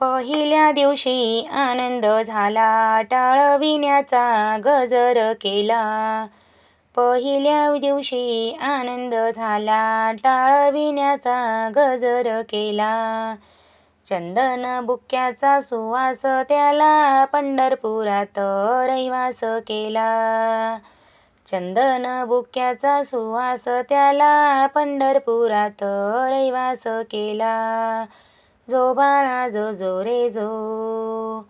पहिल्या दिवशी आनंद झाला. टाळविण्याचा गजर केला. पहिल्या दिवशी आनंद झाला. टाळविण्याचा गजर केला. चंदन बुक्याचा सुवास त्याला पंढरपुरात रहिवास केला. चंदन बुक्याचा सुवास त्याला पंढरपुरात रहिवास केला. जो बाळा जो जो रे जो.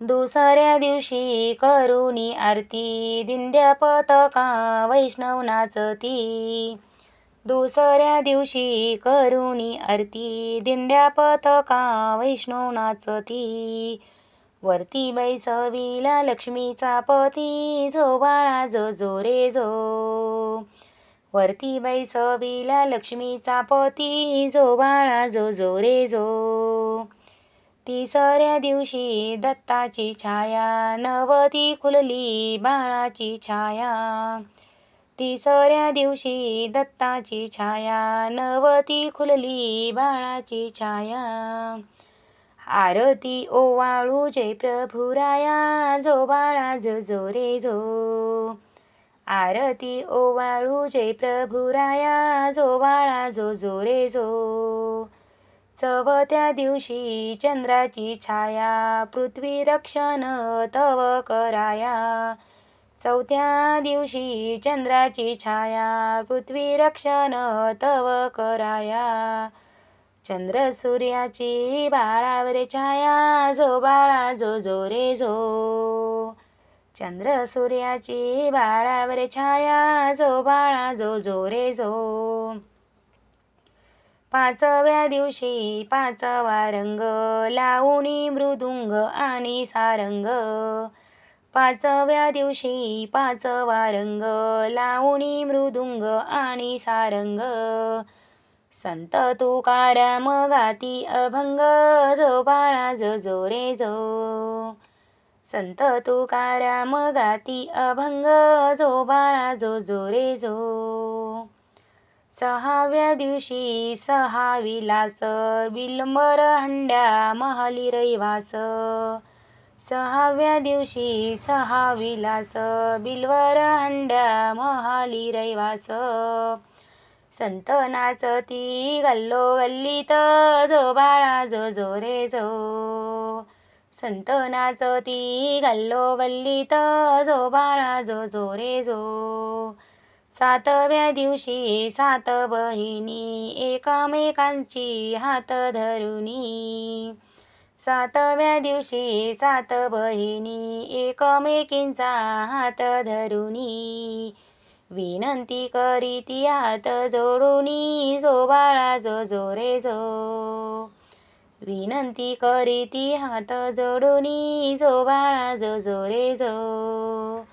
दुसऱ्या दिवशी करुणी आरती दिंड्या पतका वैष्णव नाचती दुसऱ्या दिवशी करुणी आरती दिंड्या पतका वैष्णव नाचती वरती बैसविला लक्ष्मीचा पती जो बाळा जो जो रे जो. वरती बैसविला लक्ष्मीचा पती जो बाळा जो जो रे जो. तिसऱ्या दिवशी दत्ताची छाया नवती खुलली बाळाची छाया. तिसऱ्या दिवशी दत्ताची छाया नवती खुलली बाळाची छाया. आरती ओवाळू जय प्रभुराया जो बाळा जो जो रे जो. आरती ओवाळू जय प्रभुराया जो बाळा जो जो रे जो. चवथ्या दिवशी चंद्राची छाया पृथ्वी रक्षण तव कराया. चौथ्या दिवशी चंद्राची छाया पृथ्वी रक्षण तव कराया. चंद्र सूर्याची बाळावर छाया जो बाळा जो जो रे जो. चंद्र सूर्याची बाळावर छाया जो बाळा जो जो रे जो. पाचव्या दिवशी पाचवा रंग लावणी मृदुंग आणि सारंग. पाचव्या दिवशी पाचवा रंग लावणी मृदुंग आणि सारंग. संत तुकाराम गाती अभंग जो बाळा जो जो रे जो. संत तुकाराम गाती अभंग जो बाळा जो जो रे जो. सहाव्या दिवशी सहा विलास विलंबर हंड्या महाली रहिवास. सहाव्या दिवशी सहा विलास बिलवर हंड्या महाली रहिवास. संत नाचती गल्लो गल्लीत जो बाळा जो जो रे जो. संत नाचती गल्लो गल्लीत जो बाळा जो जो रे जो. सातव्या दिवशी सात बहिणी एकामेकांची हात धरुनी. सातव्या दिवशी सात बहिणी एकमेकींचा हात धरुनी. विनंती करीती हात जोडुनी जो बाळा जो जो रे जो. विनंती करीती हात जोडूनी जो बाळा जो जो रे जो.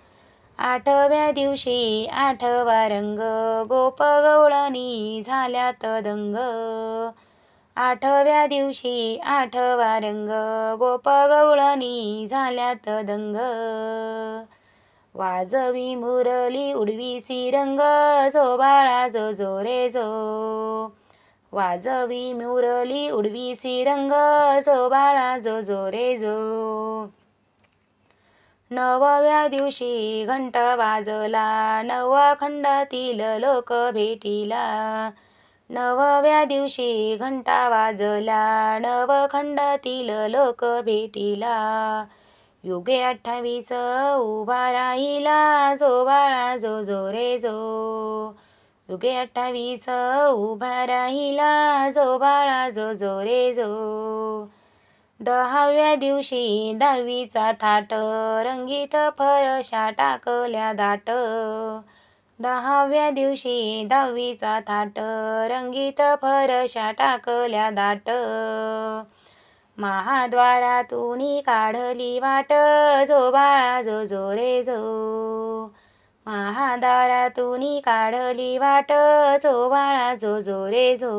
आठव्या दिवशी आठवा रंग गोपगवळणी झाल्यात दंग. आठव्या दिवशी आठवा रंग गोपगवळणी झाल्यात दंग. वाजवी मुरली उडवी रंग जो बाळा जो जो रे जो. वाजवी मुरली उडवी रंग जो बाळा जो जो रे जो. नवव्या दिवशी घंट वाजला नवा खंडातील लोक भेटीला. नवव्या दिवशी घंटा वाजला नवखंडातील लोक भेटीला. युगे अठ्ठावीस उभा राहिला जो बाळा जो जो रे जो. युगे अठ्ठावीस उभा राहिला जो बाळा जो जो रे जो दहाव्या दिवशी दहावीचा थाट रंगीत फरशा टाकल्या दाट. दहाव्या दिवशी दहावीचा थाट रंगीत फरशा टाकल्या दाट. महाद्वारातून काढली वाट जो बाळा जो जो रे जो महादारातून काढली वाट जो बाळा जो जो रे जो.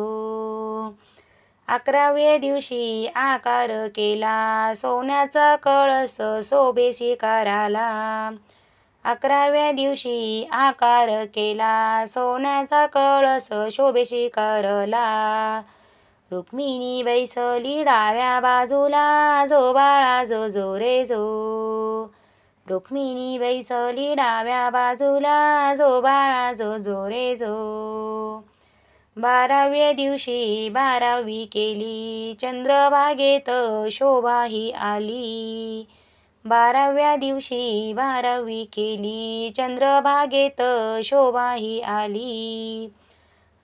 अकराव्या दिवशी आकार केला सोन्याचा कळस शोभेशी कराला अकराव्या दिवशी आकार केला सोन्याचा कळस शोभेशी करला रुक्मिणी बैसली डाव्या बाजूला जो बाळा जो जो रे जो. रुक्मिणी बैसली डाव्या बाजूला जो बाळा जो जो रे जो. बाराव्या दिवशी बारावी केली चंद्रभागेत शोभाही आली. बाराव्या दिवशी बारावी केली चंद्रभागेत शोभाही आली.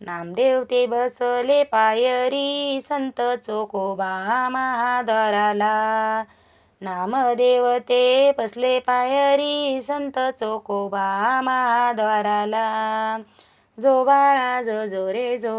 नामदेव ते बसले पायरी संत चोकोबा महादराला. नामदेवते बसले पायरी संत चोकोबा महाद्वाराला जो बाळा जो जो रे जो.